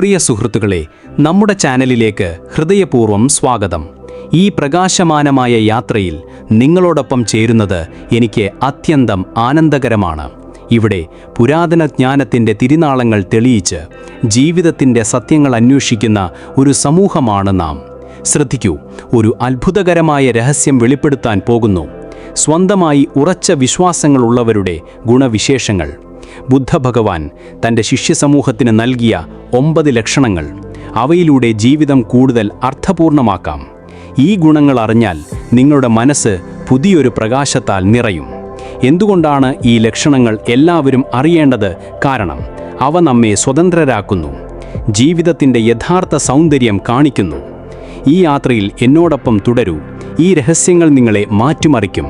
പ്രിയ സുഹൃത്തുക്കളെ നമ്മുടെ ചാനലിലേക്ക് ഹൃദയപൂർവം സ്വാഗതം. ഈ പ്രകാശമാനമായ യാത്രയിൽ നിങ്ങളോടൊപ്പം ചേരുന്നത് എനിക്ക് അത്യന്തം ആനന്ദകരമാണ്. ഇവിടെ പുരാതന ജ്ഞാനത്തിന്റെ തിരുനാളങ്ങൾ തെളിയിച്ച് ജീവിതത്തിന്റെ സത്യങ്ങൾ അന്വേഷിക്കുന്ന ഒരു സമൂഹമാണ് നാം. ശ്രദ്ധിക്കൂ ഒരു അത്ഭുതകരമായ രഹസ്യം വെളിപ്പെടുത്താൻ പോകുന്നു. സ്വന്തമായി ഉറച്ച വിശ്വാസങ്ങളുള്ളവരുടെ ഗുണവിശേഷങ്ങൾ. ബുദ്ധഭഗവാൻ തന്റെ ശിഷ്യസമൂഹത്തിന് നൽകിയ ഒമ്പത് ലക്ഷണങ്ങൾ. അവയിലൂടെ ജീവിതം കൂടുതൽ അർത്ഥപൂർണമാക്കാം. ഈ ഗുണങ്ങൾ അറിഞ്ഞാൽ നിങ്ങളുടെ മനസ്സ് പുതിയൊരു പ്രകാശത്താൽ നിറയും. എന്തുകൊണ്ടാണ് ഈ ലക്ഷണങ്ങൾ എല്ലാവരും അറിയേണ്ടത് കാരണം? അവ നമ്മെ സ്വതന്ത്രരാക്കുന്നു. ജീവിതത്തിന്റെ യഥാർത്ഥ സൗന്ദര്യം കാണിക്കുന്നു. ഈ യാത്രയിൽ എന്നോടൊപ്പം തുടരൂ. ഈ രഹസ്യങ്ങൾ നിങ്ങളെ മാറ്റിമറിക്കും.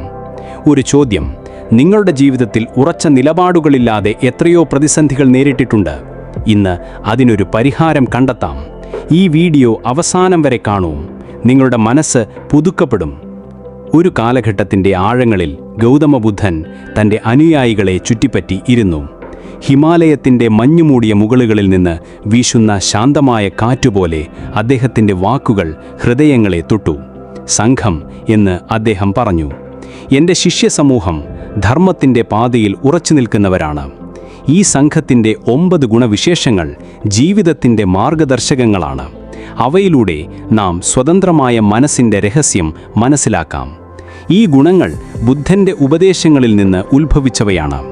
ഒരു ചോദ്യം. നിങ്ങളുടെ ജീവിതത്തിൽ ഉറച്ച നിലപാടുകളില്ലാതെ എത്രയോ പ്രതിസന്ധികൾ നേരിട്ടിട്ടുണ്ട്. ഇന്ന് അതിനൊരു പരിഹാരം കണ്ടെത്താം. ഈ വീഡിയോ അവസാനം വരെ കാണൂ. നിങ്ങളുടെ മനസ്സ് പുതുക്കപ്പെടും. ഒരു കാലഘട്ടത്തിന്റെ ആഴങ്ങളിൽ ഗൗതമബുദ്ധൻ തന്റെ അനുയായികളെ ചുറ്റിപ്പറ്റി ഇരുന്നു. ഹിമാലയത്തിന്റെ മഞ്ഞുമൂടിയ മുകളുകളിൽ നിന്ന് വീശുന്ന ശാന്തമായ കാറ്റുപോലെ അദ്ദേഹത്തിന്റെ വാക്കുകൾ ഹൃദയങ്ങളെ തൊട്ടു. സംഘം എന്ന് അദ്ദേഹം പറഞ്ഞു. എന്റെ ശിഷ്യസമൂഹം ധർമ്മത്തിന്റെ പാതയിൽ ഉറച്ചു നിൽക്കുന്നവരാണ്. ഈ സംഘത്തിന്റെ ഒമ്പത് ഗുണവിശേഷങ്ങൾ ജീവിതത്തിന്റെ മാർഗദർശകങ്ങളാണ്. അവയിലൂടെ നാം സ്വതന്ത്രമായ മനസ്സിന്റെ രഹസ്യം മനസ്സിലാക്കാം. ഈ ഗുണങ്ങൾ ബുദ്ധന്റെ ഉപദേശങ്ങളിൽ നിന്ന് ഉത്ഭവിച്ചവയാണ്.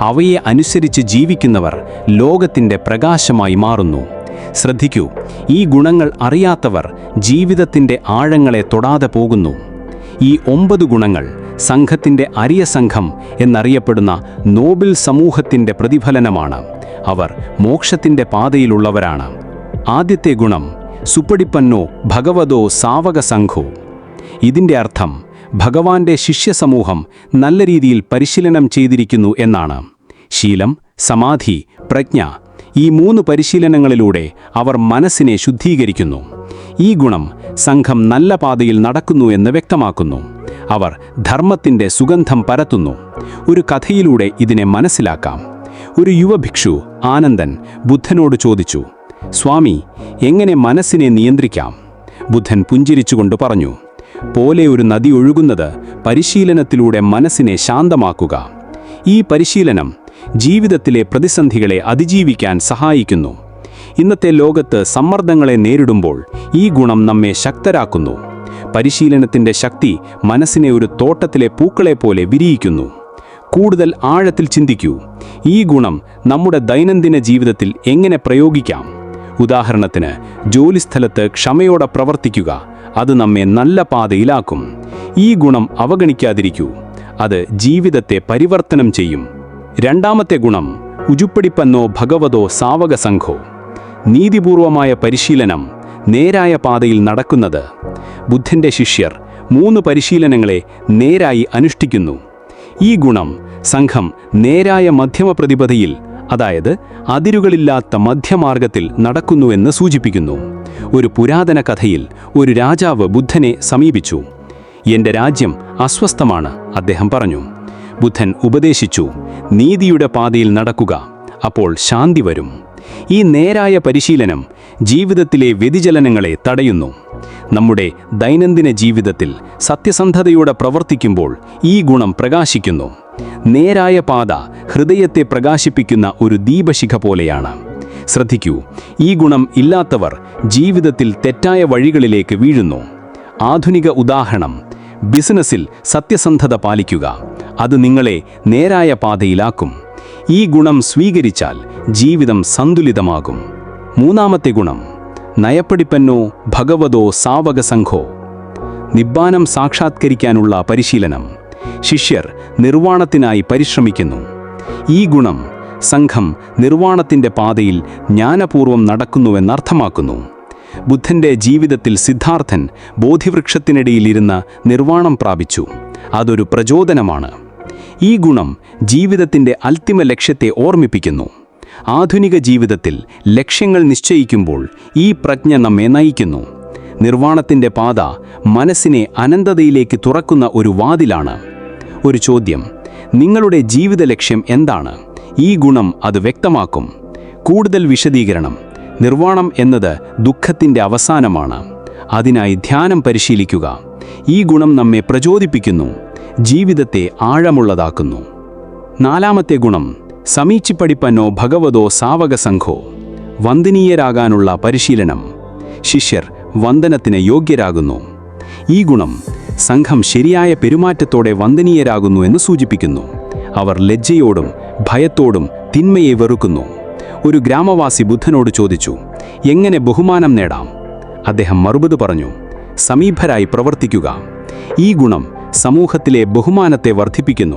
അവയെ അനുസരിച്ച് ജീവിക്കുന്നവർ ലോകത്തിന്റെ പ്രകാശമായി മാറുന്നു. ശ്രദ്ധിക്കൂ ഈ ഗുണങ്ങൾ അറിയാത്തവർ ജീവിതത്തിന്റെ ആഴങ്ങളെ തൊടാതെ പോകുന്നു. ഈ ഒമ്പത് ഗുണങ്ങൾ സംഘത്തിന്റെ അരിയ സംഘം എന്നറിയപ്പെടുന്ന നോബിൽ സമൂഹത്തിന്റെ പ്രതിഫലനമാണ്. അവർ മോക്ഷത്തിന്റെ പാതയിലുള്ളവരാണ്. ആദ്യത്തെ ഗുണം സുപ്പടിപ്പന്നോ ഭഗവതോ സാവക സംഘോ. ഇതിന്റെ അർത്ഥം ഭഗവാന്റെ ശിഷ്യസമൂഹം നല്ല രീതിയിൽ പരിശീലനം ചെയ്തിരിക്കുന്നു എന്നാണ്. ശീലം സമാധി പ്രജ്ഞ ഈ മൂന്ന് പരിശീലനങ്ങളിലൂടെ അവർ മനസ്സിനെ ശുദ്ധീകരിക്കുന്നു. ഈ ഗുണം സംഘം നല്ല പാതയിൽ നടക്കുന്നു എന്ന് വ്യക്തമാക്കുന്നു. അവർ ധർമ്മത്തിന്റെ സുഗന്ധം പരത്തുന്നു. ഒരു കഥയിലൂടെ ഇതിനെ മനസ്സിലാക്കാം. ഒരു യുവഭിക്ഷു ആനന്ദൻ ബുദ്ധനോട് ചോദിച്ചു സ്വാമി എങ്ങനെ മനസ്സിനെ നിയന്ത്രിക്കാം? ബുദ്ധൻ പുഞ്ചിരിച്ചുകൊണ്ട് പറഞ്ഞു പോലെ ഒരു നദി ഒഴുകുന്നത് പരിശീലനത്തിലൂടെ മനസ്സിനെ ശാന്തമാക്കുക. ഈ പരിശീലനം ജീവിതത്തിലെ പ്രതിസന്ധികളെ അതിജീവിക്കാൻ സഹായിക്കുന്നു. ഇന്നത്തെ ലോകത്ത് സമ്മർദ്ദങ്ങളെ നേരിടുമ്പോൾ ഈ ഗുണം നമ്മെ ശക്തരാക്കുന്നു. പരിശീലനത്തിന്റെ ശക്തി മനസ്സിനെ ഒരു തോട്ടത്തിലെ പൂക്കളെ പോലെ വിരിയിക്കുന്നു. കൂടുതൽ ആഴത്തിൽ ചിന്തിക്കൂ. ഈ ഗുണം നമ്മുടെ ദൈനംദിന ജീവിതത്തിൽ എങ്ങനെ പ്രയോഗിക്കാം? ഉദാഹരണത്തിന് ജോലിസ്ഥലത്ത് ക്ഷമയോടെ പ്രവർത്തിക്കുക അത് നമ്മെ നല്ല പാതയിലാക്കും. ഈ ഗുണം അവഗണിക്കാതിരിക്കൂ അത് ജീവിതത്തെ പരിവർത്തനം ചെയ്യും. രണ്ടാമത്തെ ഗുണം ഉജുപ്പടിപ്പന്നോ ഭഗവതോ സാവക സംഘോ നീതിപൂർവമായ പരിശീലനം നേരായ പാതയിൽ നടക്കുന്നത്. ബുദ്ധന്റെ ശിഷ്യർ മൂന്ന് പരിശീലനങ്ങളെ നേരായി അനുഷ്ഠിക്കുന്നു. ഈ ഗുണം സംഘം നേരായ മധ്യമ പ്രതിപഥയിൽ അതായത് അതിരുകളില്ലാത്ത മധ്യമാർഗത്തിൽ നടക്കുന്നുവെന്ന് സൂചിപ്പിക്കുന്നു. ഒരു പുരാതന കഥയിൽ ഒരു രാജാവ് ബുദ്ധനെ സമീപിച്ചു. എന്റെ രാജ്യം അസ്വസ്ഥമാണ് അദ്ദേഹം പറഞ്ഞു. ബുദ്ധൻ ഉപദേശിച്ചു നീതിയുടെ പാതയിൽ നടക്കുക അപ്പോൾ ശാന്തി വരും. ഈ നേരായ പരിശീലനം ജീവിതത്തിലെ വ്യതിചലനങ്ങളെ തടയുന്നു. നമ്മുടെ ദൈനംദിന ജീവിതത്തിൽ സത്യസന്ധതയോടെ പ്രവർത്തിക്കുമ്പോൾ ഈ ഗുണം പ്രകാശിക്കുന്നു. നേരായ പാത ഹൃദയത്തെ പ്രകാശിപ്പിക്കുന്ന ഒരു ദീപശിഖ പോലെയാണ്. ശ്രദ്ധിക്കൂ ഈ ഗുണം ഇല്ലാത്തവർ ജീവിതത്തിൽ തെറ്റായ വഴികളിലേക്ക് വീഴുന്നു. ആധുനിക ഉദാഹരണം ബിസിനസ്സിൽ സത്യസന്ധത പാലിക്കുക. അത് നിങ്ങളെ നേരായ പാതയിലാക്കും. ഈ ഗുണം സ്വീകരിച്ചാൽ ജീവിതം സന്തുലിതമാകും. മൂന്നാമത്തെ ഗുണം നയപ്പടിപ്പന്നോ ഭഗവതോ സാവക സംഘോ. നിബ്ബാനം സാക്ഷാത്കരിക്കാനുള്ള പരിശീലനം ശിഷ്യർ നിർവാണത്തിനായി പരിശ്രമിക്കുന്നു. ഈ ഗുണം സംഘം നിർവാണത്തിന്റെ പാതയിൽ ജ്ഞാനപൂർവം നടക്കുന്നുവെന്നർത്ഥമാക്കുന്നു. ബുദ്ധന്റെ ജീവിതത്തിൽ സിദ്ധാർത്ഥൻ ബോധിവൃക്ഷത്തിനിടയിലിരുന്ന നിർവാണം പ്രാപിച്ചു. അതൊരു പ്രചോദനമാണ്. ഈ ഗുണം ജീവിതത്തിന്റെ അന്തിമ ലക്ഷ്യത്തെ ഓർമ്മിപ്പിക്കുന്നു. ആധുനിക ജീവിതത്തിൽ ലക്ഷ്യങ്ങൾ നിശ്ചയിക്കുമ്പോൾ ഈ പ്രജ്ഞ നമ്മെ നയിക്കുന്നു. നിർവാണത്തിന്റെ പാത മനസ്സിനെ അനന്തതയിലേക്ക് തുറക്കുന്ന ഒരു വാതിലാണ്. ഒരു ചോദ്യം നിങ്ങളുടെ ജീവിത ലക്ഷ്യം എന്താണ്? ഈ ഗുണം അത് വ്യക്തമാക്കും. കൂടുതൽ വിശദീകരണം നിർവാണം എന്നത് ദുഃഖത്തിന്റെ അവസാനമാണ്. അതിനായി ധ്യാനം പരിശീലിക്കുക. ഈ ഗുണം നമ്മെ പ്രചോദിപ്പിക്കുന്നു. ജീവിതത്തെ ആഴമുള്ളതാക്കുന്നു. നാലാമത്തെ ഗുണം സമീച്ചിപ്പടിപ്പന്നോ ഭഗവതോ സാവകസംഘോ വന്ദനീയരാകാനുള്ള പരിശീലനം ശിഷ്യർ വന്ദനത്തിന് യോഗ്യരാകുന്നു. ഈ ഗുണം സംഘം ശരിയായ പെരുമാറ്റത്തോടെ വന്ദനീയരാകുന്നു എന്ന് സൂചിപ്പിക്കുന്നു. അവർ ലജ്ജയോടും ഭയത്തോടും തിന്മയെ വെറുക്കുന്നു. ഒരു ഗ്രാമവാസി ബുദ്ധനോട് ചോദിച്ചു എങ്ങനെ ബഹുമാനം നേടാം? അദ്ദേഹം മറുപടി പറഞ്ഞു സമീപരായി പ്രവർത്തിക്കുക. ഈ ഗുണം സമൂഹത്തിലെ ബഹുമാനത്തെ വർദ്ധിപ്പിക്കുന്നു.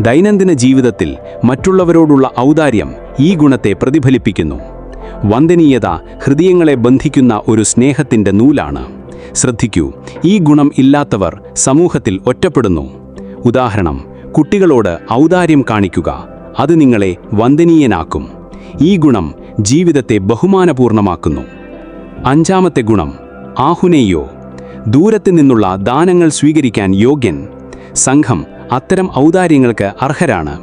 ദൈനംദിന ജീവിതത്തിൽ മറ്റുള്ളവരോടുള്ള ഔദാര്യം ഈ ഗുണത്തെ പ്രതിഫലിപ്പിക്കുന്നു. വന്ദനീയത ഹൃദയങ്ങളെ ബന്ധിക്കുന്ന ഒരു സ്നേഹത്തിന്റെ നൂലാണ്. ശ്രദ്ധിക്കൂ ഈ ഗുണം ഇല്ലാത്തവർ സമൂഹത്തിൽ ഒറ്റപ്പെടുന്നു. ഉദാഹരണം കുട്ടികളോട് ഔദാര്യം കാണിക്കുക. അത് നിങ്ങളെ വന്ദനീയനാക്കും. ഈ ഗുണം ജീവിതത്തെ ബഹുമാനപൂർണമാക്കുന്നു. അഞ്ചാമത്തെ ഗുണം ആഹുനേയോ. ദൂരത്തു നിന്നുള്ള ദാനങ്ങൾ സ്വീകരിക്കാൻ യോഗ്യൻ. സംഘം അത്തരം ഔദാര്യങ്ങൾക്ക് അർഹരാണ്.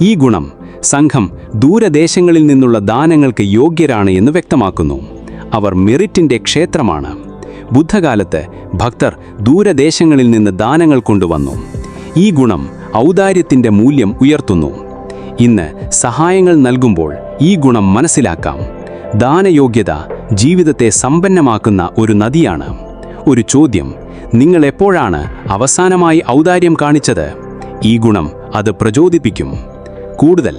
ഈ ഗുണം സംഘം ദൂരദേശങ്ങളിൽ നിന്നുള്ള ദാനങ്ങൾക്ക് യോഗ്യരാണ് എന്ന് വ്യക്തമാക്കുന്നു. അവർ മെറിറ്റിന്റെ ക്ഷേത്രമാണ്. ബുദ്ധകാലത്ത് ഭക്തർ ദൂരദേശങ്ങളിൽ നിന്ന് ദാനങ്ങൾ കൊണ്ടുവന്നു. ഈ ഗുണം ഔദാര്യത്തിന്റെ മൂല്യം ഉയർത്തുന്നു. ഇന്ന് സഹായങ്ങൾ നൽകുമ്പോൾ ഈ ഗുണം മനസ്സിലാക്കാം. ദാനയോഗ്യത ജീവിതത്തെ സമ്പന്നമാക്കുന്ന ഒരു നദിയാണ്. ഒരു ചോദ്യം. നിങ്ങൾ എപ്പോഴാണ് അവസാനമായി ഔദാര്യം കാണിച്ചത്? ഈ ഗുണം അത് പ്രചോദിപ്പിക്കും. കൂടുതൽ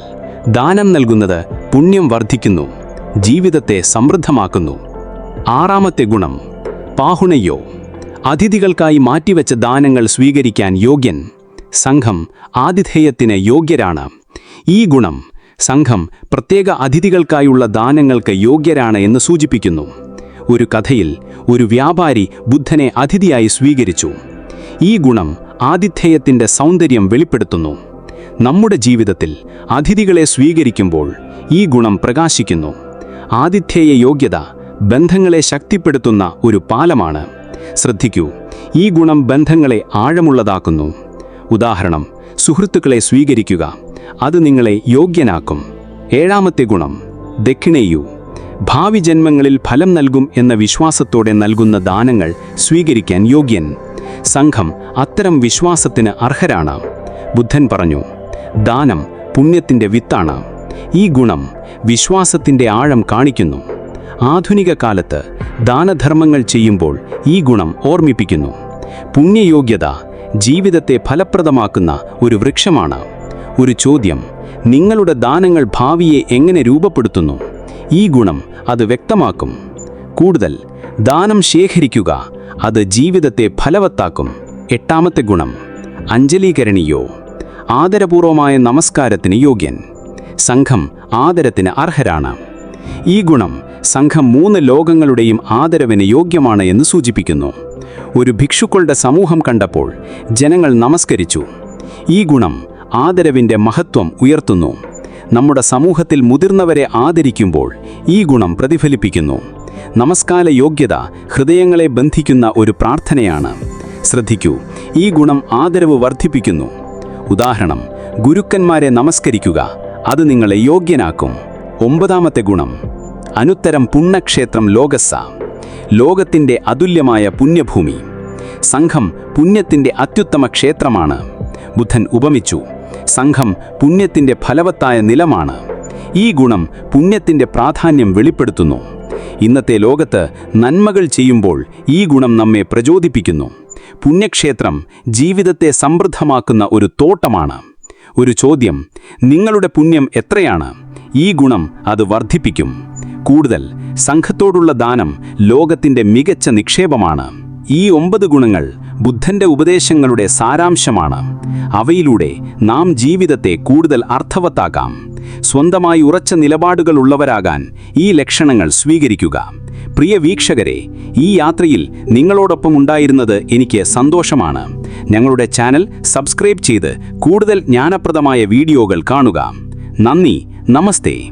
ദാനം നൽകുന്നത് പുണ്യം വർദ്ധിക്കുന്നു ജീവിതത്തെ സമൃദ്ധമാക്കുന്നു. ആറാമത്തെ ഗുണം പാഹുണയോ അതിഥികൾക്കായി മാറ്റിവെച്ച ദാനങ്ങൾ സ്വീകരിക്കാൻ യോഗ്യൻ. സംഘം ആതിഥേയത്തിന് യോഗ്യരാണ്. ഈ ഗുണം സംഘം പ്രത്യേക അതിഥികൾക്കായുള്ള ദാനങ്ങൾക്ക് യോഗ്യരാണ് എന്ന് സൂചിപ്പിക്കുന്നു. ഒരു കഥയിൽ ഒരു വ്യാപാരി ബുദ്ധനെ അതിഥിയായി സ്വീകരിച്ചു. ഈ ഗുണം ആതിഥേയത്തിന്റെ സൗന്ദര്യം വെളിപ്പെടുത്തുന്നു. നമ്മുടെ ജീവിതത്തിൽ അതിഥികളെ സ്വീകരിക്കുമ്പോൾ ഈ ഗുണം പ്രകാശിക്കുന്നു. ആതിഥേയ യോഗ്യത ബന്ധങ്ങളെ ശക്തിപ്പെടുത്തുന്ന ഒരു പാലമാണ്. ശ്രദ്ധിക്കൂ ഈ ഗുണം ബന്ധങ്ങളെ ആഴമുള്ളതാക്കുന്നു. ഉദാഹരണം സുഹൃത്തുക്കളെ സ്വീകരിക്കുക അത് നിങ്ങളെ യോഗ്യനാക്കും. ഏഴാമത്തെ ഗുണം ദക്ഷിണേയു. ഭാവി ജന്മങ്ങളിൽ ഫലം നൽകും എന്ന വിശ്വാസത്തോടെ നൽകുന്ന ദാനങ്ങൾ സ്വീകരിക്കാൻ യോഗ്യൻ. സംഘം അത്തരം വിശ്വാസത്തിന് അർഹരാണ്. ബുദ്ധൻ പറഞ്ഞു ദാനം പുണ്യത്തിന്റെ വിത്താണ്. ഈ ഗുണം വിശ്വാസത്തിന്റെ ആഴം കാണിക്കുന്നു. ആധുനിക കാലത്ത് ദാനധർമ്മങ്ങൾ ചെയ്യുമ്പോൾ ഈ ഗുണം ഓർമ്മിപ്പിക്കുന്നു. പുണ്യയോഗ്യത ജീവിതത്തെ ഫലപ്രദമാക്കുന്ന ഒരു വൃക്ഷമാണ്. ഒരു ചോദ്യം നിങ്ങളുടെ ദാനങ്ങൾ ഭാവിയെ എങ്ങനെ രൂപപ്പെടുത്തുന്നു? ഈ ഗുണം അത് വ്യക്തമാക്കും. കൂടുതൽ ദാനം ശേഖരിക്കുക അത് ജീവിതത്തെ ഫലവത്താക്കും. എട്ടാമത്തെ ഗുണം അഞ്ജലീകരണീയോ ആദരപൂർവമായ നമസ്കാരത്തിന് യോഗ്യൻ. സംഘം ആദരത്തിന് അർഹരാണ്. ഈ ഗുണം സംഘം മൂന്ന് ലോകങ്ങളുടെയും ആദരവിന് യോഗ്യമാണ് എന്ന് സൂചിപ്പിക്കുന്നു. ഒരു ഭിക്ഷുക്കളുടെ സമൂഹം കണ്ടപ്പോൾ ജനങ്ങൾ നമസ്കരിച്ചു. ഈ ഗുണം ആദരവിന്റെ മഹത്വം ഉയർത്തുന്നു. നമ്മുടെ സമൂഹത്തിൽ മുതിർന്നവരെ ആദരിക്കുമ്പോൾ ഈ ഗുണം പ്രതിഫലിപ്പിക്കുന്നു. നമസ്കാര യോഗ്യത ഹൃദയങ്ങളെ ബന്ധിക്കുന്ന ഒരു പ്രാർത്ഥനയാണ്. ശ്രദ്ധിക്കൂ ഈ ഗുണം ആദരവ് വർദ്ധിപ്പിക്കുന്നു. ഉദാഹരണം ഗുരുക്കന്മാരെ നമസ്കരിക്കുക അത് നിങ്ങളെ യോഗ്യനാക്കും. ഒമ്പതാമത്തെ ഗുണം അനുത്തരം പുണ്യക്ഷേത്രം ലോകസ്സ ലോകത്തിന്റെ അതുല്യമായ പുണ്യഭൂമി. സംഘം പുണ്യത്തിന്റെ അത്യുത്തമ ക്ഷേത്രമാണ്. ബുദ്ധൻ ഉപമിച്ചു സംഘം പുണ്യത്തിന്റെ ഫലവത്തായ നിലമാണ്. ഈ ഗുണം പുണ്യത്തിന്റെ പ്രാധാന്യം വെളിപ്പെടുത്തുന്നു. ഇന്നത്തെ ലോകത്ത് നന്മകൾ ചെയ്യുമ്പോൾ ഈ ഗുണം നമ്മെ പ്രചോദിപ്പിക്കുന്നു. പുണ്യക്ഷേത്രം ജീവിതത്തെ സമൃദ്ധമാക്കുന്ന ഒരു തോട്ടമാണ്. ഒരു ചോദ്യം നിങ്ങളുടെ പുണ്യം എത്രയാണ്? ഈ ഗുണം അത് വർദ്ധിപ്പിക്കും. കൂടുതൽ സംഘത്തോടുള്ള ദാനം ലോകത്തിന്റെ മികച്ച നിക്ഷേപമാണ്. ഈ ഒമ്പത് ഗുണങ്ങൾ ബുദ്ധന്റെ ഉപദേശങ്ങളുടെ സാരാംശമാണ്. അവയിലൂടെ നാം ജീവിതത്തെ കൂടുതൽ അർത്ഥവത്താക്കാം. സ്വന്തമായി ഉറച്ച നിലപാടുകൾ ഉള്ളവരാകാൻ ഈ ലക്ഷണങ്ങൾ സ്വീകരിക്കുക. പ്രിയ വീക്ഷകരെ ഈ യാത്രയിൽ നിങ്ങളോടൊപ്പം ഉണ്ടായിരുന്നത് എനിക്ക് സന്തോഷമാണ്. ഞങ്ങളുടെ ചാനൽ സബ്സ്ക്രൈബ് ചെയ്ത് കൂടുതൽ ജ്ഞാനപ്രദമായ വീഡിയോകൾ കാണുക. നന്ദി നമസ്തേ.